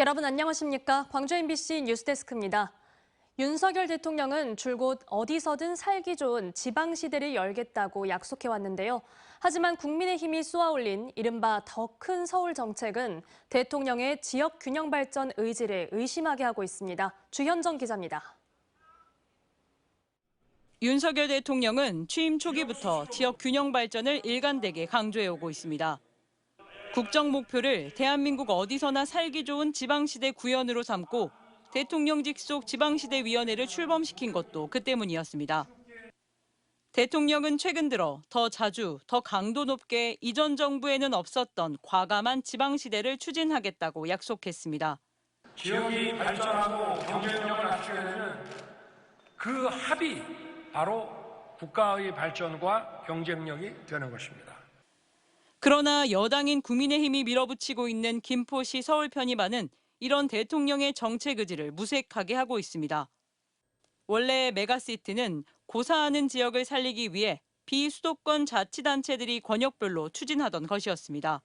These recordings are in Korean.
여러분 안녕하십니까? 광주 MBC 뉴스데스크입니다. 윤석열 대통령은 줄곧 어디서든 살기 좋은 지방시대를 열겠다고 약속해왔는데요. 하지만 국민의힘이 쏘아올린 이른바 더 큰 서울 정책은 대통령의 지역 균형 발전 의지를 의심하게 하고 있습니다. 주현정 기자입니다. 윤석열 대통령은 취임 초기부터 지역 균형 발전을 일관되게 강조해오고 있습니다. 국정 목표를 대한민국 어디서나 살기 좋은 지방시대 구현으로 삼고 대통령 직 속 지방시대위원회를 출범시킨 것도 그 때문이었습니다. 대통령은 최근 들어 더 자주, 더 강도 높게 이전 정부에는 없었던 과감한 지방시대를 추진하겠다고 약속했습니다. 지역이 발전하고 경제력을 갖추게 되는 그 합이 바로 국가의 발전과 경쟁력이 되는 것입니다. 그러나 여당인 국민의힘이 밀어붙이고 있는 김포시 서울 편입안은 이런 대통령의 정책 의지를 무색하게 하고 있습니다. 원래 메가시티는 고사하는 지역을 살리기 위해 비수도권 자치단체들이 권역별로 추진하던 것이었습니다.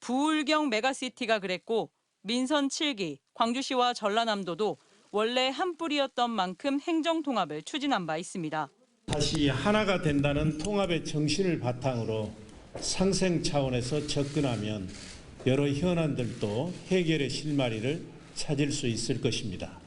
부울경 메가시티가 그랬고 민선 7기, 광주시와 전라남도도 원래 한 뿌리였던 만큼 행정 통합을 추진한 바 있습니다. 다시 하나가 된다는 통합의 정신을 바탕으로 상생 차원에서 접근하면 여러 현안들도 해결의 실마리를 찾을 수 있을 것입니다.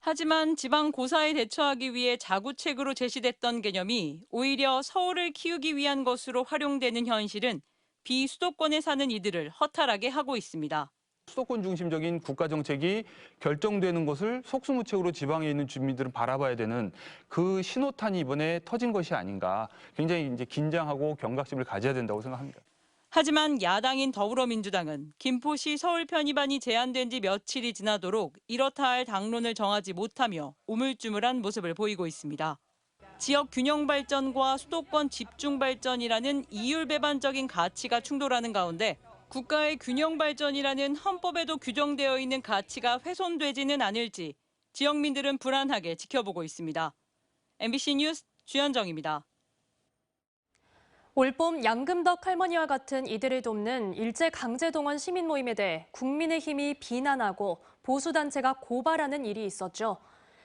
하지만 지방 고사에 대처하기 위해 자구책으로 제시됐던 개념이 오히려 서울을 키우기 위한 것으로 활용되는 현실은 비수도권에 사는 이들을 허탈하게 하고 있습니다. 수도권 중심적인 국가 정책이 결정되는 것을 속수무책으로 지방에 있는 주민들은 바라봐야 되는 그 신호탄이 이번에 터진 것이 아닌가 굉장히 이제 긴장하고 경각심을 가져야 된다고 생각합니다. 하지만 야당인 더불어민주당은 김포시 서울 편입안이 제안된 지 며칠이 지나도록 이렇다 할 당론을 정하지 못하며 우물쭈물한 모습을 보이고 있습니다. 지역 균형 발전과 수도권 집중 발전이라는 이율 배반적인 가치가 충돌하는 가운데 국가의 균형 발전이라는 헌법에도 규정되어 있는 가치가 훼손되지는 않을지 지역민들은 불안하게 지켜보고 있습니다. MBC 뉴스 주현정입니다. 올봄 양금덕 할머니와 같은 이들을 돕는 일제 강제동원 시민 모임에 대해 국민의힘이 비난하고 보수단체가 고발하는 일이 있었죠.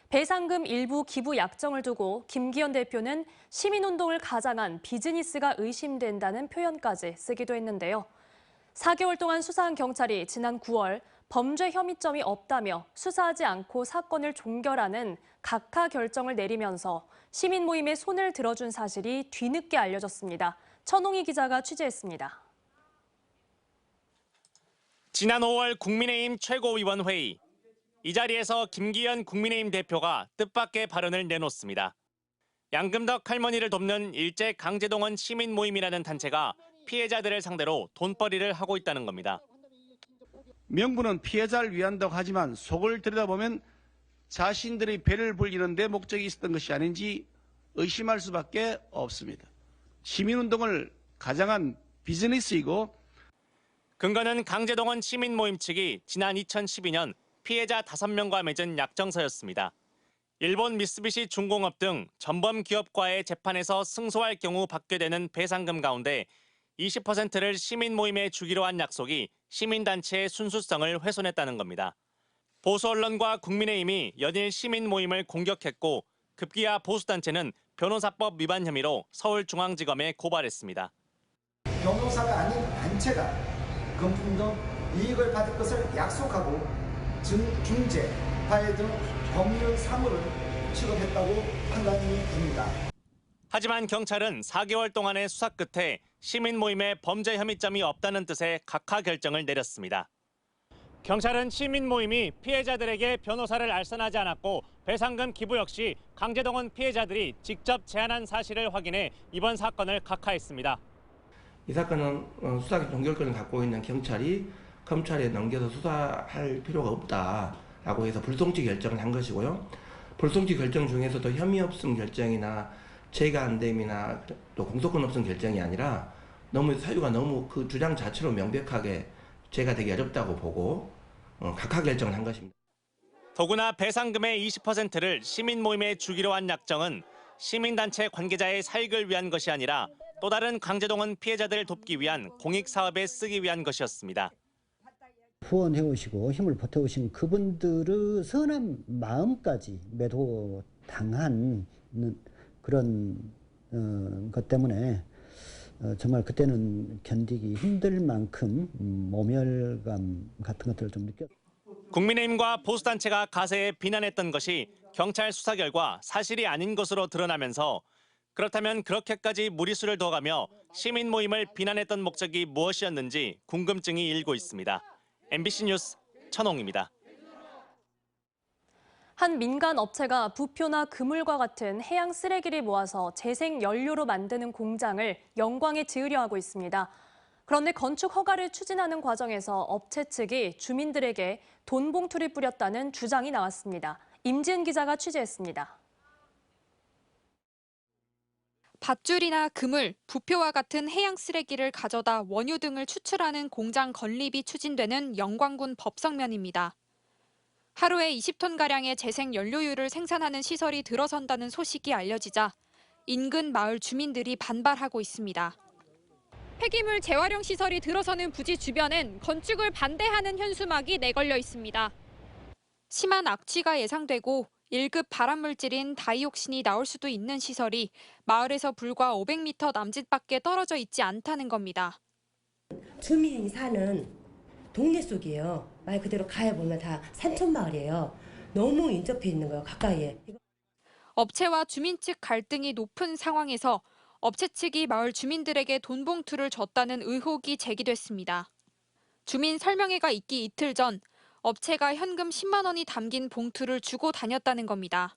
배상금 일부 기부 약정을 두고 김기현 대표는 시민운동을 가장한 비즈니스가 의심된다는 표현까지 쓰기도 했는데요. 4개월 동안 수사한 경찰이 지난 9월 범죄 혐의점이 없다며 수사하지 않고 사건을 종결하는 각하 결정을 내리면서 시민 모임에 손을 들어준 사실이 뒤늦게 알려졌습니다. 천홍희 기자가 취재했습니다. 지난 5월 국민의힘 최고위원 회의. 이 자리에서 김기현 국민의힘 대표가 뜻밖의 발언을 내놓습니다. 양금덕 할머니를 돕는 일제 강제동원 시민 모임이라는 단체가 피해자들을 상대로 돈벌이를 하고 있다는 겁니다. 명분은 피해자를 위한다고 하지만 속을 들여다보면 자신들의 배를 불리는 데 목적이 있었던 것이 아닌지 의심할 수밖에 없습니다. 시민운동을 가장한 비즈니스이고 근거는 강제동원 시민 모임 측이 지난 2012년 피해자 5명과 맺은 약정서였습니다. 일본 미쓰비시 중공업 등 전범 기업과의 재판에서 승소할 경우 받게 되는 배상금 가운데 20%를 시민 모임에 주기로 한 약속이 시민단체의 순수성을 훼손했다는 겁니다. 보수 언론과 국민의힘이 연일 시민 모임을 공격했고 급기야 보수단체는 변호사법 위반 혐의로 서울중앙지검에 고발했습니다. 변호사가 아닌 단체가 금품 등 이익을 받을 것을 약속하고 중, 중재, 파해 등 법률 사무를 취급했다고 판단이 됩니다. 하지만 경찰은 4개월 동안의 수사 끝에 시민 모임에 범죄 혐의점이 없다는 뜻의 각하 결정을 내렸습니다. 경찰은 시민 모임이 피해자들에게 변호사를 알선하지 않았고 배상금 기부 역시 강제동원 피해자들이 직접 제안한 사실을 확인해 이번 사건을 각하했습니다. 이 사건은 어, 수사 종결권을 갖고 있는 경찰이 검찰에 넘겨서 수사할 필요가 없다라고 해서 불송치 결정을 한 것이고요. 불송치 결정 중에서도 혐의 없음 결정이나 죄가 안 됨이나 또 공소권 없음 결정이 아니라 너무 사유가 너무 그 주장 자체로 명백하게 죄가 되기 어렵다고 보고 어, 각하 결정을 한 것입니다. 더구나 배상금의 20%를 시민 모임에 주기로 한 약정은 시민단체 관계자의 사익을 위한 것이 아니라 또 다른 강제동원 피해자들을 돕기 위한 공익 사업에 쓰기 위한 것이었습니다. 후원해 오시고 힘을 보태 오신 그분들의 선한 마음까지 매도 당한 그런 어, 것 때문에 어, 정말 그때는 견디기 힘들 만큼 음, 모멸감 같은 것들을 좀 느꼈. 국민의힘과 보수단체가 가세에 비난했던 것이 경찰 수사 결과 사실이 아닌 것으로 드러나면서 그렇다면 그렇게까지 무리수를 둬가며 시민 모임을 비난했던 목적이 무엇이었는지 궁금증이 일고 있습니다. MBC 뉴스 천홍입니다. 한 민간 업체가 부표나 그물과 같은 해양 쓰레기를 모아서 재생 연료로 만드는 공장을 영광에 지으려 하고 있습니다. 그런데 건축 허가를 추진하는 과정에서 업체 측이 주민들에게 돈 봉투를 뿌렸다는 주장이 나왔습니다. 임지은 기자가 취재했습니다. 밧줄이나 그물, 부표와 같은 해양 쓰레기를 가져다 원유 등을 추출하는 공장 건립이 추진되는 영광군 법성면입니다. 하루에 20톤가량의 재생 연료유를 생산하는 시설이 들어선다는 소식이 알려지자 인근 마을 주민들이 반발하고 있습니다. 폐기물 재활용 시설이 들어서는 부지 주변엔 건축을 반대하는 현수막이 내걸려 있습니다. 심한 악취가 예상되고 1급 발암물질인 다이옥신이 나올 수도 있는 시설이 마을에서 불과 500m 남짓밖에 떨어져 있지 않다는 겁니다. 주민이 사는 동네 속이에요. 말 그대로 가해 보면 다 산촌 마을이에요. 너무 인접해 있는 거예요. 가까이에. 업체와 주민 측 갈등이 높은 상황에서 업체 측이 마을 주민들에게 돈 봉투를 줬다는 의혹이 제기됐습니다. 주민 설명회가 있기 이틀 전 업체가 현금 10만 원이 담긴 봉투를 주고 다녔다는 겁니다.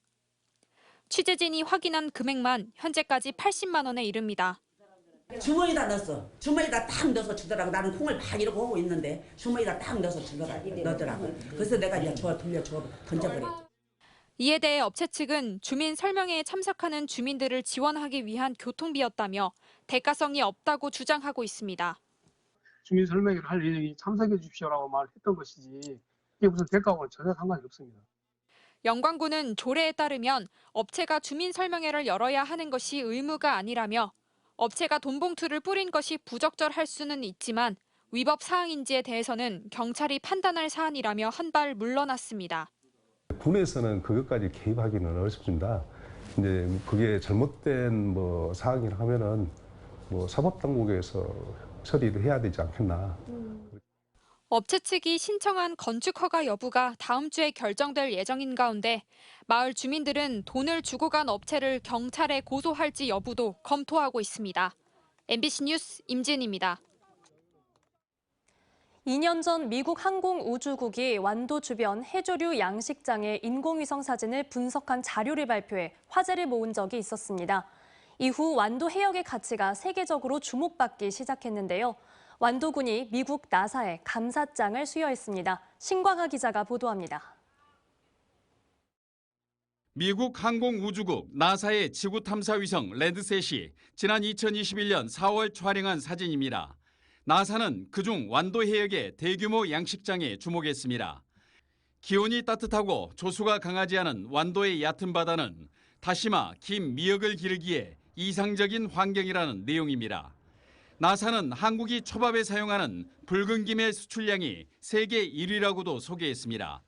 취재진이 확인한 금액만 현재까지 80만 원에 이릅니다. 주머니에다 넣었어. 주머니에다 딱 넣어서 주더라고. 나는 콩을 막 이러고 하고 있는데 주머니에다 딱 넣어서 주더라고. 넣더라고. 그래서 내가 이제 저 돌려 줘 던져버려. 이에 대해 업체 측은 주민 설명회에 참석하는 주민들을 지원하기 위한 교통비였다며 대가성이 없다고 주장하고 있습니다. 주민 설명회를 할 일이 참석해 주십시오라고 말했던 것이지 이게 무슨 대가하고는 전혀 상관이 없습니다. 영광군은 조례에 따르면 업체가 주민 설명회를 열어야 하는 것이 의무가 아니라며 업체가 돈 봉투를 뿌린 것이 부적절할 수는 있지만 위법 사항인지에 대해서는 경찰이 판단할 사안이라며 한 발 물러났습니다. 군에서는 그것까지 개입하기는 어렵습니다. 이제 그게 잘못된 뭐 사항이라 하면은 뭐 사법당국에서 처리를 해야 되지 않겠나. 업체 측이 신청한 건축 허가 여부가 다음 주에 결정될 예정인 가운데 마을 주민들은 돈을 주고 간 업체를 경찰에 고소할지 여부도 검토하고 있습니다. MBC 뉴스 임진입니다. 2년 전 미국 항공우주국이 완도 주변 해조류 양식장의 인공위성 사진을 분석한 자료를 발표해 화제를 모은 적이 있었습니다. 이후 완도 해역의 가치가 세계적으로 주목받기 시작했는데요. 완도군이 미국 나사에 감사장을 수여했습니다. 신광하 기자가 보도합니다. 미국 항공우주국 나사의 지구 탐사 위성 랜드셋이 지난 2021년 4월 촬영한 사진입니다. 나사는 그중 완도 해역의 대규모 양식장에 주목했습니다. 기온이 따뜻하고 조수가 강하지 않은 완도의 얕은 바다는 다시마, 김, 미역을 기르기에 이상적인 환경이라는 내용입니다. 나사는 한국이 초밥에 사용하는 붉은 김의 수출량이 세계 1위라고도 소개했습니다.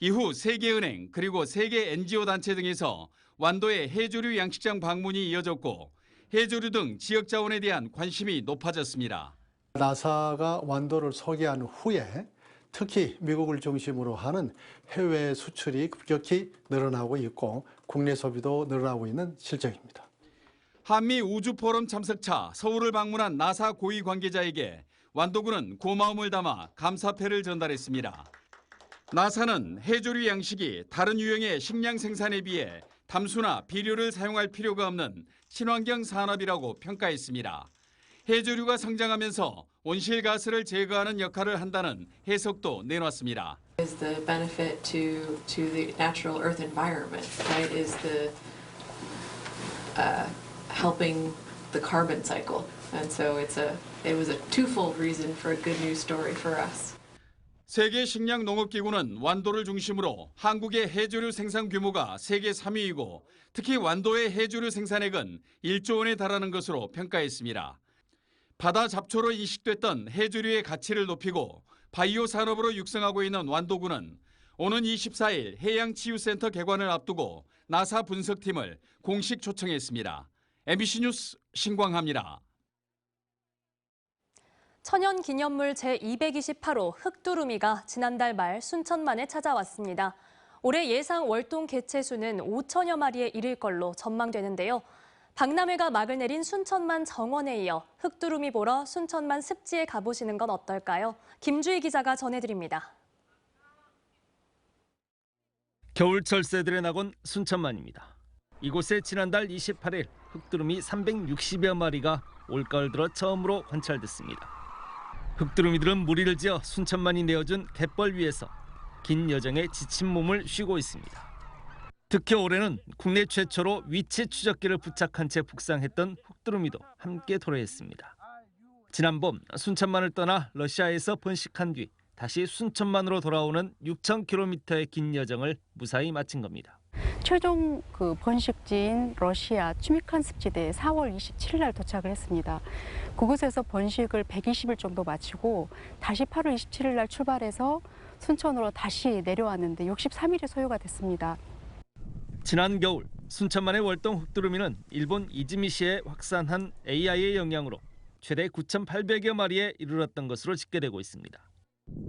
이후 세계은행 그리고 세계 NGO 단체 등에서 완도의 해조류 양식장 방문이 이어졌고 해조류 등 지역 자원에 대한 관심이 높아졌습니다. 나사가 완도를 소개한 후에 특히 미국을 중심으로 하는 해외 수출이 급격히 늘어나고 있고 국내 소비도 늘어나고 있는 실정입니다. 한미 우주포럼 참석차 서울을 방문한 나사 고위 관계자에게 완도군은 고마움을 담아 감사패를 전달했습니다. 나사는 해조류 양식이 다른 유형의 식량 생산에 비해 담수나 비료를 사용할 필요가 없는 친환경 산업이라고 평가했습니다. 해조류가 성장하면서 온실가스를 제거하는 역할을 한다는 해석도 내놨습니다. is the benefit to to the natural earth environment, right? Is the uh, helping the carbon cycle, and so it's a it was a twofold reason for a good news story for us. 세계 식량 농업 기구는 완도를 중심으로 한국의 해조류 생산 규모가 세계 3위이고 특히 완도의 해조류 생산액은 1조 원에 달하는 것으로 평가했습니다. 바다 잡초로 인식됐던 해조류의 가치를 높이고 바이오 산업으로 육성하고 있는 완도군은 오는 24일 해양치유센터 개관을 앞두고 나사 분석팀을 공식 초청했습니다. MBC 뉴스 신광합니다. 천연기념물 제228호 흑두루미가 지난달 말 순천만에 찾아왔습니다. 올해 예상 월동 개체 수는 5천여 마리에 이를 걸로 전망되는데요. 박람회가 막을 내린 순천만 정원에 이어 흑두루미 보러 순천만 습지에 가보시는 건 어떨까요? 김주희 기자가 전해드립니다. 겨울철 새들의 낙원 순천만입니다. 이곳에 지난달 28일 흑두루미 360여 마리가 올가을 들어 처음으로 관찰됐습니다. 흑두루미들은 무리를 지어 순천만이 내어준 갯벌 위에서 긴 여정에 지친 몸을 쉬고 있습니다. 특히 올해는 국내 최초로 위치 추적기를 부착한 채 북상했던 흑두루미도 함께 도래했습니다. 지난 봄 순천만을 떠나 러시아에서 번식한 뒤 다시 순천만으로 돌아오는 6,000km의 긴 여정을 무사히 마친 겁니다. 최종 그 번식지인 러시아 추미칸 습지대에 4월 27일 날 도착을 했습니다. 그곳에서 번식을 120일 정도 마치고 다시 8월 27일 날 출발해서 순천으로 다시 내려왔는데 63일이 소요가 됐습니다. 지난 겨울 순천만의 월동 흑두루미는 일본 이즈미시에 확산한 AI의 영향으로 최대 9,800여 마리에 이르렀던 것으로 집계되고 있습니다.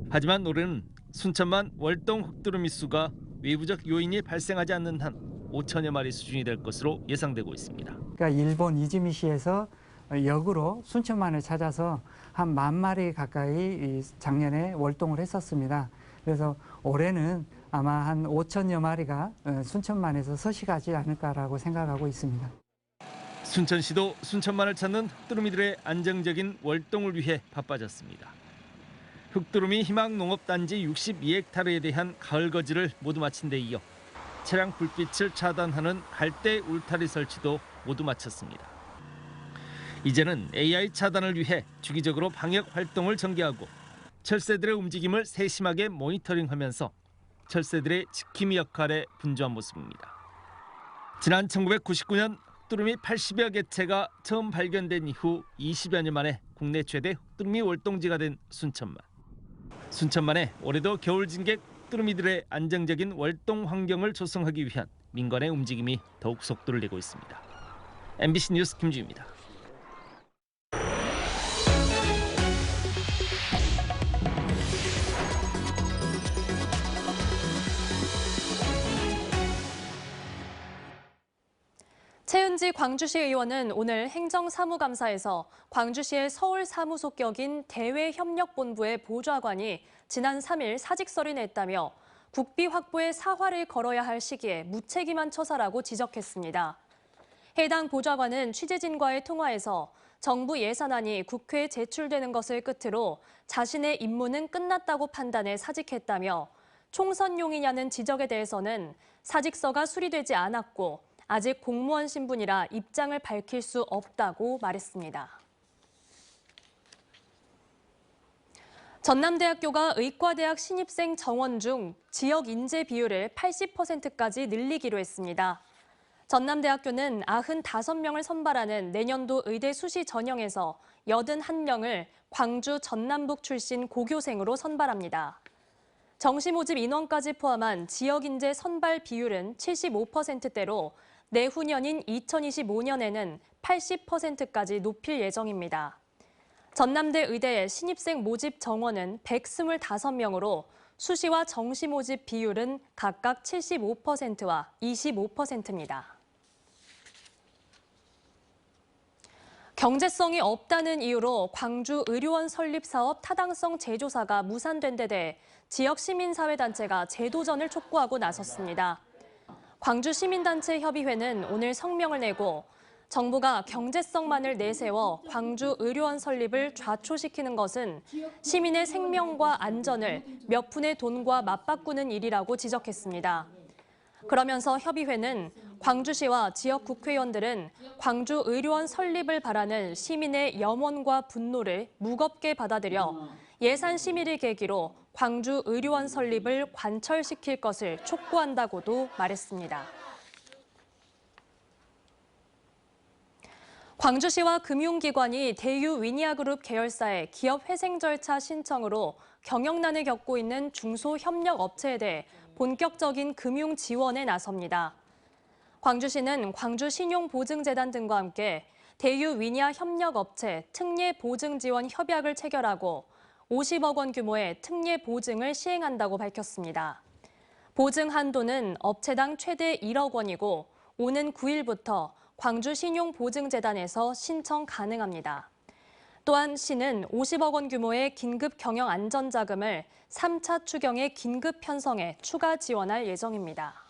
하지만 올해는 순천만 월동 흑두루미 수가 외부적 요인이 발생하지 않는 한 5천여 마리 수준이 될 것으로 예상되고 있습니다. 그러니까 일본 이즈미시에서 역으로 순천만을 찾아서 한 만 마리 가까이 작년에 월동을 했었습니다. 그래서 올해는 아마 한 5천여 마리가 순천만에서 서식하지 않을까라고 생각하고 있습니다. 순천시도 순천만을 찾는 흑두루미들의 안정적인 월동을 위해 바빠졌습니다. 흑두루미 희망농업단지 62헥타르에 대한 가을 거지를 모두 마친 데 이어 차량 불빛을 차단하는 갈대 울타리 설치도 모두 마쳤습니다. 이제는 AI 차단을 위해 주기적으로 방역 활동을 전개하고 철새들의 움직임을 세심하게 모니터링하면서 철새들의 지킴이 역할에 분주한 모습입니다. 지난 1999년 흑두루미 80여 개체가 처음 발견된 이후 20여 년 만에 국내 최대 흑두루미 월동지가 된 순천만. 순천만에 올해도 겨울 진객 흑두루미들의 안정적인 월동 환경을 조성하기 위한 민간의 움직임이 더욱 속도를 내고 있습니다. MBC 뉴스 김주입니다. 최은지 광주시 의원은 오늘 행정사무감사에서 광주시의 서울 사무소 격인 대외협력본부의 보좌관이 지난 3일 사직서를 냈다며 국비 확보에 사활을 걸어야 할 시기에 무책임한 처사라고 지적했습니다. 해당 보좌관은 취재진과의 통화에서 정부 예산안이 국회에 제출되는 것을 끝으로 자신의 임무는 끝났다고 판단해 사직했다며 총선용이냐는 지적에 대해서는 사직서가 수리되지 않았고 아직 공무원 신분이라 입장을 밝힐 수 없다고 말했습니다. 전남대학교가 의과대학 신입생 정원 중 지역 인재 비율을 80%까지 늘리기로 했습니다. 전남대학교는 95명을 선발하는 내년도 의대 수시 전형에서 81명을 광주 전남북 출신 고교생으로 선발합니다. 정시 모집 인원까지 포함한 지역 인재 선발 비율은 75%대로 내후년인 2025년에는 80%까지 높일 예정입니다. 전남대 의대 신입생 모집 정원은 125명으로 수시와 정시 모집 비율은 각각 75%와 25%입니다. 경제성이 없다는 이유로 광주 의료원 설립 사업 타당성 재조사가 무산된 데 대해 지역 시민사회단체가 재도전을 촉구하고 나섰습니다. 광주 시민단체 협의회는 오늘 성명을 내고 정부가 경제성만을 내세워 광주 의료원 설립을 좌초시키는 것은 시민의 생명과 안전을 몇 푼의 돈과 맞바꾸는 일이라고 지적했습니다. 그러면서 협의회는 광주시와 지역 국회의원들은 광주 의료원 설립을 바라는 시민의 염원과 분노를 무겁게 받아들여 예산 심의를 계기로 광주 의료원 설립을 관철시킬 것을 촉구한다고도 말했습니다. 광주시와 금융기관이 대유 위니아그룹 계열사의 기업 회생 절차 신청으로 경영난을 겪고 있는 중소협력업체에 대해 본격적인 금융 지원에 나섭니다. 광주시는 광주신용보증재단 등과 함께 대유 위니아 협력업체 특례 보증 지원 협약을 체결하고 50억 원 규모의 특례 보증을 시행한다고 밝혔습니다. 보증 한도는 업체당 최대 1억 원이고 오는 9일부터 광주신용보증재단에서 신청 가능합니다. 또한 시는 50억 원 규모의 긴급 경영 안전자금을 3차 추경의 긴급 편성에 추가 지원할 예정입니다.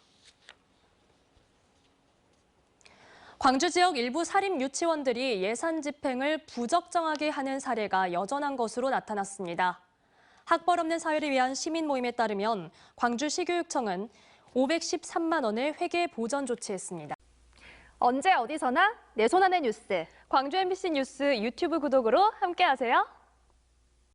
광주 지역 일부 사립 유치원들이 예산 집행을 부적정하게 하는 사례가 여전한 것으로 나타났습니다. 학벌 없는 사회를 위한 시민 모임에 따르면 광주시교육청은 513만 원을 회계 보전 조치했습니다. 언제 어디서나 내 손 안의 뉴스. 광주 MBC 뉴스 유튜브 구독으로 함께하세요.